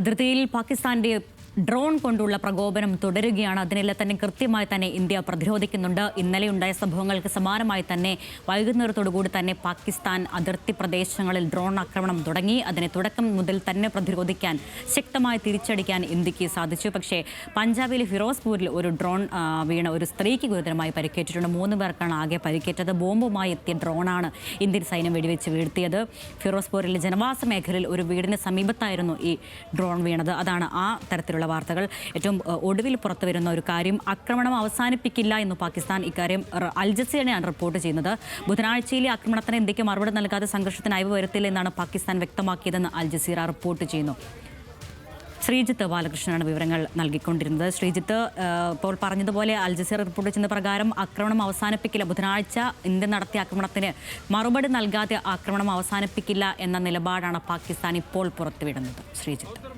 അതിർത്തിയിൽ പാകിസ്ഥാന്റെ ഡ്രോൺ കൊണ്ടുള്ള പ്രകോപനം തുടരുകയാണ്. അതിനെല്ലാം തന്നെ കൃത്യമായി തന്നെ ഇന്ത്യ പ്രതിരോധിക്കുന്നുണ്ട്. ഇന്നലെ ഉണ്ടായ സംഭവങ്ങൾക്ക് സമാനമായി തന്നെ വൈകുന്നേരത്തോടുകൂടി തന്നെ പാകിസ്ഥാൻ അതിർത്തി പ്രദേശങ്ങളിൽ ഡ്രോൺ ആക്രമണം തുടങ്ങി. അതിനെ തുടക്കം മുതൽ തന്നെ പ്രതിരോധിക്കാൻ ശക്തമായി തിരിച്ചടിക്കാൻ ഇന്ത്യയ്ക്ക് സാധിച്ചു. പക്ഷേ പഞ്ചാബിലെ ഫിറോസ്പൂരിൽ ഒരു ഡ്രോൺ വീണ ഒരു സ്ത്രീക്ക് ഗുരുതരമായി പരിക്കേറ്റിട്ടുണ്ട്. മൂന്ന് പേർക്കാണ് ആകെ പരിക്കേറ്റത്. ബോംബുമായി എത്തിയ ഡ്രോണാണ് ഇന്ത്യൻ സൈന്യം വെടിവെച്ച് വീഴ്ത്തിയത്. ഫിറോസ്പൂരിലെ ജനവാസ മേഖലയിൽ ഒരു വീടിന് സമീപത്തായിരുന്നു ഈ ഡ്രോൺ വീണത്. അതാണ് ആ തരത്തിലുള്ള വാർത്തകൾ. ഏറ്റവും ഒടുവിൽ പുറത്തു വരുന്ന ഒരു കാര്യം ആക്രമണം അവസാനിപ്പിക്കില്ല എന്ന് പാകിസ്ഥാൻ ഇക്കാര്യം റ- അൽ ജസീറയാണ് റിപ്പോർട്ട് ചെയ്യുന്നത്. ബുധനാഴ്ചയിലെ ആക്രമണത്തിന് ഇന്ത്യയ്ക്ക് മറുപടി നൽകാതെ സംഘർഷത്തിന് അയവ് വരുത്തില്ല എന്നാണ് പാകിസ്ഥാൻ വ്യക്തമാക്കിയതെന്ന് അൽ ജസീറ റിപ്പോർട്ട് ചെയ്യുന്നു. ശ്രീജിത്ത് ബാലകൃഷ്ണനാണ് വിവരങ്ങൾ നൽകിക്കൊണ്ടിരുന്നത്. ശ്രീജിത്ത് ഇപ്പോൾ പറഞ്ഞതുപോലെ അൽ ജസീറ റിപ്പോർട്ട് ചെയ്യുന്ന പ്രകാരം ആക്രമണം അവസാനിപ്പിക്കില്ല. ബുധനാഴ്ച ഇന്ത്യ നടത്തിയ ആക്രമണത്തിന് മറുപടി നൽകാതെ ആക്രമണം അവസാനിപ്പിക്കില്ല എന്ന നിലപാടാണ് പാകിസ്ഥാൻ ഇപ്പോൾ പുറത്തുവിടുന്നത്. ശ്രീജിത്ത്.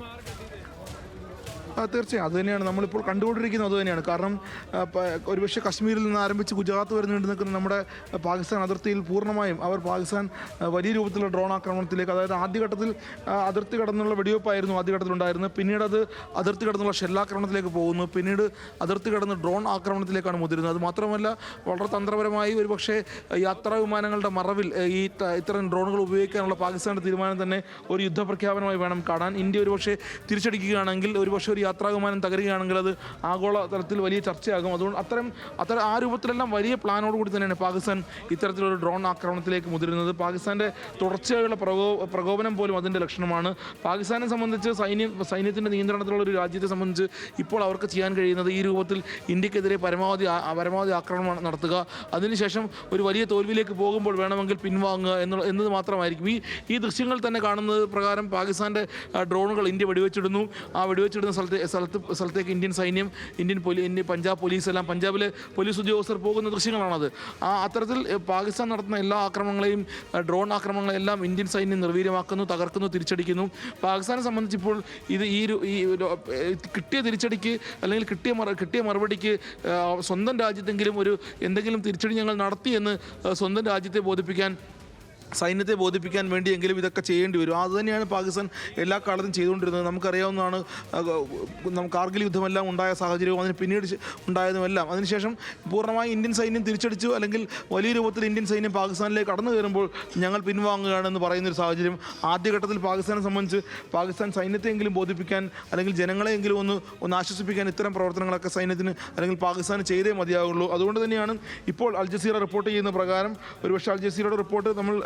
തീർച്ചയായും. അതുതന്നെയാണ് നമ്മളിപ്പോൾ കണ്ടുകൊണ്ടിരിക്കുന്നത് അതുതന്നെയാണ് കാരണം ഒരുപക്ഷെ കശ്മീരിൽ നിന്ന് ആരംഭിച്ച് ഗുജറാത്ത് വരെ നീണ്ടു നിൽക്കുന്ന നമ്മുടെ പാകിസ്ഥാൻ അതിർത്തിയിൽ പൂർണമായും അവർ പാകിസ്ഥാൻ വലിയ രൂപത്തിലുള്ള ഡ്രോൺ ആക്രമണത്തിലേക്ക് അതായത് ആദ്യഘട്ടത്തിൽ അതിർത്തി കടന്നുള്ള വെടിവെപ്പായിരുന്നു ആദ്യഘട്ടത്തിലുണ്ടായിരുന്നത് പിന്നീട് അത് അതിർത്തി കടന്നുള്ള ഷെല്ലാക്രമണത്തിലേക്ക് പോകുന്നു. പിന്നീട് അതിർത്തി കടന്ന് ഡ്രോൺ ആക്രമണത്തിലേക്കാണ് മുതിരുന്നത്. അത് മാത്രമല്ല വളരെ തന്ത്രപരമായി ഒരുപക്ഷെ യാത്രാ വിമാനങ്ങളുടെ മറവിൽ ഈ ഇത്തരം ഡ്രോണുകൾ ഉപയോഗിക്കാനുള്ള പാകിസ്ഥാന്റെ തീരുമാനം തന്നെ ഒരു യുദ്ധപ്രഖ്യാപനമായി വേണം കാണാൻ. ഇന്ത്യ ഒരുപക്ഷെ തിരിച്ചടിക്കുകയാണെങ്കിൽ ഒരുപക്ഷെ ഒരു യാത്രാ വിമാനം തകരുകയാണെങ്കിൽ അത് ആഗോള തലത്തിൽ വലിയ ചർച്ചയാകും. അതുകൊണ്ട് അത്തരം അത്തരം ആ രൂപത്തിലെല്ലാം വലിയ പ്ലാനോട് കൂടി തന്നെയാണ് പാകിസ്ഥാൻ ഇത്തരത്തിലൊരു ഡ്രോൺ ആക്രമണത്തിലേക്ക് മുതിരുന്നത്. പാകിസ്ഥാന്റെ തുടർച്ചയായുള്ള പ്രകോ പ്രകോപനം പോലും അതിന്റെ ലക്ഷണമാണ്. പാകിസ്ഥാനെ സംബന്ധിച്ച് സൈന്യം സൈന്യത്തിന്റെ നിയന്ത്രണത്തിലുള്ള ഒരു രാജ്യത്തെ സംബന്ധിച്ച് ഇപ്പോൾ അവർക്ക് ചെയ്യാൻ കഴിയുന്നത് ഈ രൂപത്തിൽ ഇന്ത്യക്കെതിരെ പരമാവധി പരമാവധി ആക്രമണം നടത്തുക. അതിനുശേഷം ഒരു വലിയ തോൽവിയിലേക്ക് പോകുമ്പോൾ വേണമെങ്കിൽ പിൻവാങ്ങുക എന്നുള്ള എന്നത് മാത്രമായിരിക്കും. ഈ ഈ ദൃശ്യങ്ങൾ തന്നെ കാണുന്നത് പ്രകാരം പാകിസ്ഥാന്റെ ഡ്രോണുകൾ ഇന്ത്യ വെടിവെച്ചിടുന്നു. ആ വെടിവെച്ചിടുന്ന സ്ഥലത്തെ സ്ഥലത്ത് സ്ഥലത്ത് സ്ഥലത്തേക്ക് ഇന്ത്യൻ സൈന്യം Indian police Indian Punjab police എല്ലാം പഞ്ചാബിലെ പോലീസ് ഉദ്യോഗസ്ഥർ പോകുന്ന ദൃശ്യങ്ങളാണത്. ആ അത്തരത്തിൽ പാകിസ്ഥാൻ നടത്തുന്ന എല്ലാ ആക്രമണങ്ങളെയും ഡ്രോൺ ആക്രമണങ്ങളെല്ലാം ഇന്ത്യൻ സൈന്യം നിർവീര്യമാക്കുന്നു തകർക്കുന്നു തിരിച്ചടിക്കുന്നു. പാകിസ്ഥാനെ സംബന്ധിച്ച് ഇപ്പോൾ ഇത് ഈ കിട്ടിയ തിരിച്ചടിക്ക് അല്ലെങ്കിൽ കിട്ടിയ കിട്ടിയ മറുപടിക്ക് സ്വന്തം രാജ്യത്തെങ്കിലും ഒരു എന്തെങ്കിലും തിരിച്ചടി ഞങ്ങൾ നടത്തി എന്ന് സ്വന്തം രാജ്യത്തെ ബോധിപ്പിക്കാൻ സൈന്യത്തെ ബോധിപ്പിക്കാൻ വേണ്ടിയെങ്കിലും ഇതൊക്കെ ചെയ്യേണ്ടി വരും. അതുതന്നെയാണ് പാകിസ്ഥാൻ എല്ലാ കാലത്തും ചെയ്തുകൊണ്ടിരുന്നത്. നമുക്കറിയാവുന്നതാണ് നമുക്ക് കാർഗിൽ യുദ്ധമെല്ലാം ഉണ്ടായ സാഹചര്യവും അതിന് പിന്നീട് ഉണ്ടായതുമെല്ലാം. അതിനുശേഷം പൂർണമായി ഇന്ത്യൻ സൈന്യം തിരിച്ചടിച്ചു. അല്ലെങ്കിൽ വലിയ രൂപത്തിൽ ഇന്ത്യൻ സൈന്യം പാകിസ്ഥാനിലേക്ക് കടന്നു കയറുമ്പോൾ ഞങ്ങൾ പിൻവാങ്ങുകയാണെന്ന് പറയുന്നൊരു സാഹചര്യം ആദ്യഘട്ടത്തിൽ പാകിസ്ഥാനെ സംബന്ധിച്ച് പാകിസ്ഥാൻ സൈന്യത്തെയെങ്കിലും ബോധിപ്പിക്കാൻ അല്ലെങ്കിൽ ജനങ്ങളെയെങ്കിലും ഒന്ന് ഒന്ന് ആശ്വസിപ്പിക്കാൻ ഇത്തരം പ്രവർത്തനങ്ങളൊക്കെ സൈന്യത്തിന് അല്ലെങ്കിൽ പാകിസ്ഥാന് ചെയ്തേ മതിയാവുള്ളൂ. അതുകൊണ്ട് തന്നെയാണ് ഇപ്പോൾ അൽ ജസീറ റിപ്പോർട്ട് ചെയ്യുന്ന പ്രകാരം ഒരുപക്ഷെ അൽ ജസീറയുടെ റിപ്പോർട്ട് നമ്മൾ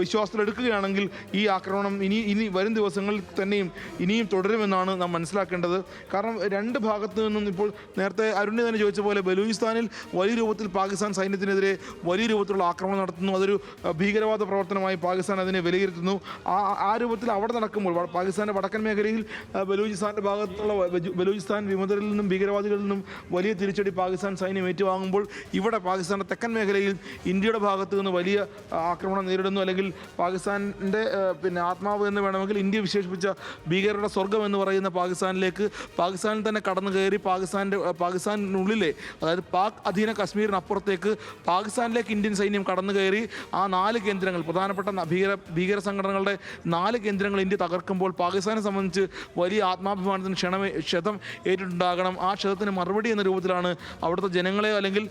വിശ്വാസത്തിലെടുക്കുകയാണെങ്കിൽ ഈ ആക്രമണം ഇനി ഇനി വരും ദിവസങ്ങളിൽ തന്നെയും ഇനിയും തുടരുമെന്നാണ് നാം മനസ്സിലാക്കേണ്ടത്. കാരണം രണ്ട് ഭാഗത്തു നിന്നും ഇപ്പോൾ നേരത്തെ അരുണി തന്നെ ചോദിച്ച പോലെ ബലൂചിസ്ഥാനിൽ വലിയ രൂപത്തിൽ പാകിസ്ഥാൻ സൈന്യത്തിനെതിരെ വലിയ രൂപത്തിലുള്ള ആക്രമണം നടത്തുന്നു. അതൊരു ഭീകരവാദ പ്രവർത്തനമായി പാകിസ്ഥാൻ അതിനെ വിലയിരുത്തുന്നു. ആ ആ രൂപത്തിൽ അവിടെ നടക്കുമ്പോൾ പാകിസ്ഥാന്റെ വടക്കൻ മേഖലയിൽ ബലൂചിസ്ഥാന്റെ ഭാഗത്തുള്ള ബലൂചിസ്ഥാൻ വിമതരിൽ നിന്നും ഭീകരവാദികളിൽ നിന്നും വലിയ തിരിച്ചടി പാകിസ്ഥാൻ സൈന്യം ഏറ്റുവാങ്ങുമ്പോൾ ഇവിടെ പാകിസ്ഥാന്റെ തെക്കൻ മേഖലയിൽ ഇന്ത്യയുടെ ഭാഗത്തു നിന്ന് വലിയ ആക്രമണം നേരിടുന്നു. അല്ലെങ്കിൽ പാകിസ്ഥാന്റെ പിന്നെ ആത്മാവ് എന്ന് വേണമെങ്കിൽ ഇന്ത്യ വിശേഷിപ്പിച്ച ഭീകരരുടെ സ്വർഗം എന്ന് പറയുന്ന പാകിസ്ഥാനിലേക്ക് പാകിസ്ഥാനിൽ തന്നെ കടന്നു കയറി പാകിസ്ഥാന്റെ പാകിസ്ഥാനിനുള്ളിലെ അതായത് പാക് അധീന കശ്മീരിനപ്പുറത്തേക്ക് പാകിസ്ഥാനിലേക്ക് ഇന്ത്യൻ സൈന്യം കടന്നു കയറി ആ നാല് കേന്ദ്രങ്ങൾ പ്രധാനപ്പെട്ട ഭീകര ഭീകര സംഘടനകളുടെ നാല് കേന്ദ്രങ്ങൾ ഇന്ത്യ തകർക്കുമ്പോൾ പാകിസ്ഥാനെ സംബന്ധിച്ച് വലിയ ആത്മാഭിമാനത്തിന് ക്ഷണമേ ക്ഷതം ഏറ്റിട്ടുണ്ടാകണം. ആ ക്ഷതത്തിന് മറുപടി എന്ന രൂപത്തിലാണ് അവിടുത്തെ ജനങ്ങളെയോ അല്ലെങ്കിൽ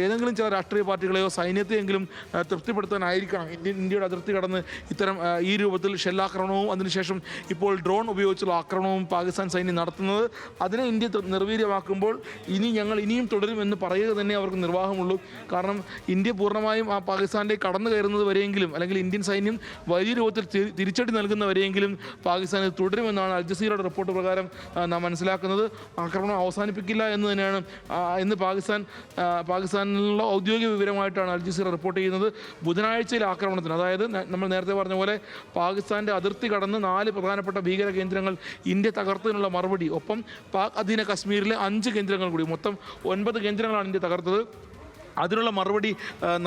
ഏതെങ്കിലും ചില രാഷ്ട്രീയ പാർട്ടികളെയോ സൈന്യത്തെയെങ്കിലും ഏഹ്, തൃപ്തിപ്പെടുത്താനായിരിക്കണം ഇന്ത്യൻ ഇന്ത്യയുടെ അതിർത്തി കടന്ന് ഇത്തരം ഈ രൂപത്തിൽ ഷെല്ലാക്രമണവും അതിനുശേഷം ഇപ്പോൾ ഡ്രോൺ ഉപയോഗിച്ചുള്ള ആക്രമണവും പാകിസ്ഥാൻ സൈന്യം നടത്തുന്നത്. അതിനെ ഇന്ത്യ നിർവീര്യമാക്കുമ്പോൾ ഇനി ഞങ്ങൾ ഇനിയും തുടരുമെന്ന് പറയുക തന്നെ അവർക്ക് നിർവാഹമുള്ളൂ. കാരണം ഇന്ത്യ പൂർണമായും ആ പാകിസ്ഥാനിലേക്ക് കടന്നു കയറുന്നത് വരെയെങ്കിലും അല്ലെങ്കിൽ ഇന്ത്യൻ സൈന്യം വലിയ രൂപത്തിൽ തിരിച്ചടി നൽകുന്നവരെയെങ്കിലും പാകിസ്ഥാൻ ഇത് തുടരുമെന്നാണ് അൽ ജസീറയുടെ റിപ്പോർട്ട് പ്രകാരം നാം മനസ്സിലാക്കുന്നത്. ആക്രമണം അവസാനിപ്പിക്കില്ല എന്ന് തന്നെയാണ് ഇന്ന് പാകിസ്ഥാൻ പാകിസ്ഥാനിലുള്ള ഔദ്യോഗിക വിവരമായിട്ടാണ് അൽ ജസീറ റിപ്പോർട്ട് ചെയ്യുന്നത്. ബുധനാഴ്ചയിലെ ആക്രമണത്തിന് അതായത് നമ്മൾ നേരത്തെ പറഞ്ഞ പോലെ പാകിസ്ഥാന്റെ അതിർത്തി കടന്ന് നാല് പ്രധാനപ്പെട്ട ഭീകര കേന്ദ്രങ്ങൾ ഇന്ത്യ തകർത്തതിനുള്ള മറുപടി. ഒപ്പം പാക് അധീന കശ്മീരിലെ അഞ്ച് കേന്ദ്രങ്ങൾ കൂടി. മൊത്തം ഒൻപത് കേന്ദ്രങ്ങളാണ് ഇന്ത്യ തകർത്തത്. അതിനുള്ള മറുപടി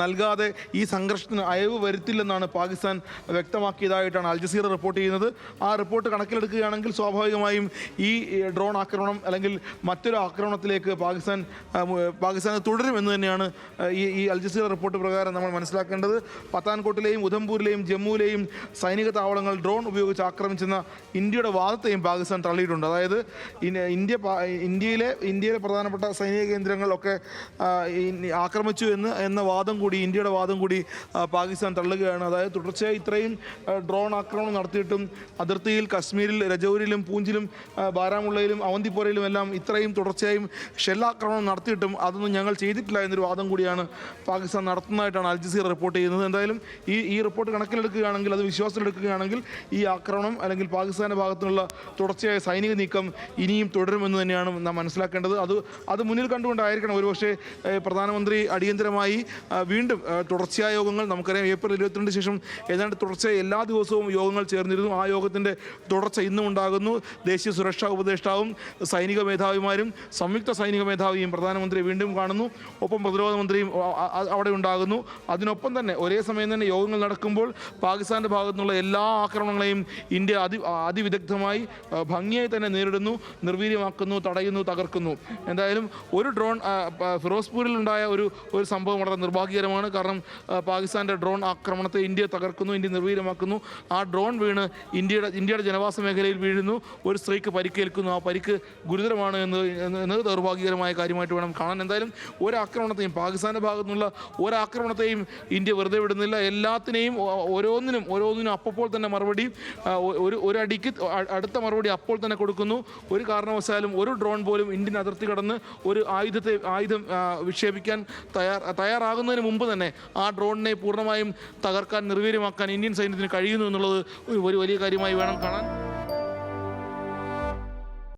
നൽകാതെ ഈ സംഘർഷത്തിന് അയവ് വരുത്തില്ലെന്നാണ് പാകിസ്ഥാൻ വ്യക്തമാക്കിയതായിട്ടാണ് അൽ ജസീറ റിപ്പോർട്ട് ചെയ്യുന്നത്. ആ റിപ്പോർട്ട് കണക്കിലെടുക്കുകയാണെങ്കിൽ സ്വാഭാവികമായും ഈ ഡ്രോൺ ആക്രമണം അല്ലെങ്കിൽ മറ്റൊരു ആക്രമണത്തിലേക്ക് പാകിസ്ഥാൻ പാകിസ്ഥാൻ തുടരും പാകിസ്ഥാൻ തുടരുമെന്ന് തന്നെയാണ് ഈ ഈ അൽ ജസീറ റിപ്പോർട്ട് പ്രകാരം നമ്മൾ മനസ്സിലാക്കേണ്ടത്. പത്താൻകോട്ടിലെയും ഉധംപൂരിലെയും ജമ്മുവിലെയും സൈനിക താവളങ്ങൾ ഡ്രോൺ ഉപയോഗിച്ച് ആക്രമിച്ചെന്ന ഇന്ത്യയുടെ വാദത്തെയും പാകിസ്ഥാൻ തള്ളിയിട്ടുണ്ട്. അതായത് ഇന്ത്യ ഇന്ത്യയിലെ ഇന്ത്യയിലെ പ്രധാനപ്പെട്ട സൈനിക കേന്ദ്രങ്ങളൊക്കെ ആക്രമണം ആക്രമിച്ചു എന്ന് എന്ന വാദം കൂടി ഇന്ത്യയുടെ വാദം കൂടി പാകിസ്ഥാൻ തള്ളുകയാണ്. അതായത് തുടർച്ചയായി ഇത്രയും ഡ്രോൺ ആക്രമണം നടത്തിയിട്ടും അതിർത്തിയിൽ കശ്മീരിൽ രജൌരിയിലും പൂഞ്ചിലും ബാരാമുള്ളയിലും അവന്തിപ്പോരയിലും എല്ലാം ഇത്രയും തുടർച്ചയായും ഷെല്ലാക്രമണം നടത്തിയിട്ടും അതൊന്നും ഞങ്ങൾ ചെയ്തിട്ടില്ല എന്നൊരു വാദം കൂടിയാണ് പാകിസ്ഥാൻ നടത്തുന്നതായിട്ടാണ് അൽ ജസീർ റിപ്പോർട്ട് ചെയ്യുന്നത്. എന്തായാലും ഈ ഈ റിപ്പോർട്ട് കണക്കിലെടുക്കുകയാണെങ്കിൽ അത് വിശ്വാസത്തിലെടുക്കുകയാണെങ്കിൽ ഈ ആക്രമണം അല്ലെങ്കിൽ പാകിസ്ഥാന്റെ ഭാഗത്തുനിന്നുള്ള തുടർച്ചയായ സൈനിക നീക്കം ഇനിയും തുടരുമെന്ന് തന്നെയാണ് നാം മനസ്സിലാക്കേണ്ടത്. അത് അത് മുന്നിൽ കണ്ടുകൊണ്ടായിരിക്കണം ഒരുപക്ഷേ പ്രധാനമന്ത്രി അടിയന്തരമായി വീണ്ടും തുടർച്ചയായ യോഗങ്ങൾ നമുക്കറിയാം. ഏപ്രിൽ ഇരുപത്തിരണ്ട് ശേഷം ഏതാണ്ട് തുടർച്ചയായി എല്ലാ ദിവസവും യോഗങ്ങൾ ചേർന്നിരുന്നു. ആ യോഗത്തിന്റെ തുടർച്ച ഇന്നും ഉണ്ടാകുന്നു. ദേശീയ സുരക്ഷാ ഉപദേഷ്ടാവും സൈനിക മേധാവിമാരും സംയുക്ത സൈനിക മേധാവിയും പ്രധാനമന്ത്രി വീണ്ടും കാണുന്നു. ഒപ്പം പ്രതിരോധ മന്ത്രിയും അവിടെ ഉണ്ടാകുന്നു. അതിനൊപ്പം തന്നെ ഒരേ സമയം തന്നെ യോഗങ്ങൾ നടക്കുമ്പോൾ പാകിസ്ഥാന്റെ ഭാഗത്തു നിന്നുള്ള എല്ലാ ആക്രമണങ്ങളെയും ഇന്ത്യ അതി അതിവിദഗ്ധമായി ഭംഗിയായി തന്നെ നേരിടുന്നു നിർവീര്യമാക്കുന്നു തടയുന്നു തകർക്കുന്നു. എന്തായാലും ഒരു ഡ്രോൺ ഫിറോസ്പൂരിലുണ്ടായ ഒരു ഒരു സംഭവം വളരെ നിർഭാഗ്യകരമാണ്. കാരണം പാകിസ്ഥാന്റെ ഡ്രോൺ ആക്രമണത്തെ ഇന്ത്യ തകർക്കുന്നു ഇന്ത്യ നിർവീര്യമാക്കുന്നു. ആ ഡ്രോൺ വീണ് ഇന്ത്യയുടെ ഇന്ത്യയുടെ ജനവാസ മേഖലയിൽ വീഴുന്നു. ഒരു സ്ത്രീക്ക് പരിക്കേൽക്കുന്നു. ആ പരിക്ക് ഗുരുതരമാണ് എന്ന് എന്ന് എന്നത് ദൗർഭാഗ്യകരമായ കാര്യമായിട്ട് വേണം കാണാൻ. എന്തായാലും ഒരാക്രമണത്തെയും പാകിസ്ഥാന്റെ ഭാഗത്തു നിന്നുള്ള ഒരാക്രമണത്തെയും ഇന്ത്യ വെറുതെ വിടുന്നില്ല. എല്ലാത്തിനെയും ഓരോന്നിനും ഓരോന്നിനും അപ്പോൾ തന്നെ മറുപടി ഒരു ഒരു അടിക്ക് അടുത്ത മറുപടി അപ്പോൾ തന്നെ കൊടുക്കുന്നു. ഒരു കാരണവശാലും ഒരു ഡ്രോൺ പോലും ഇന്ത്യൻ അതിർത്തി കടന്ന് ഒരു ആയുധത്തെ ആയുധം വിക്ഷേപിക്കാൻ തയ്യാർ തയ്യാറാകുന്നതിന് മുമ്പ് തന്നെ ആ ഡ്രോണിനെ പൂർണമായും തകർക്കാൻ നിർവീര്യമാക്കാൻ ഇന്ത്യൻ സൈന്യത്തിന് കഴിയുന്നു എന്നുള്ളത് ഒരു വലിയ കാര്യമായി വേണം കാണാൻ.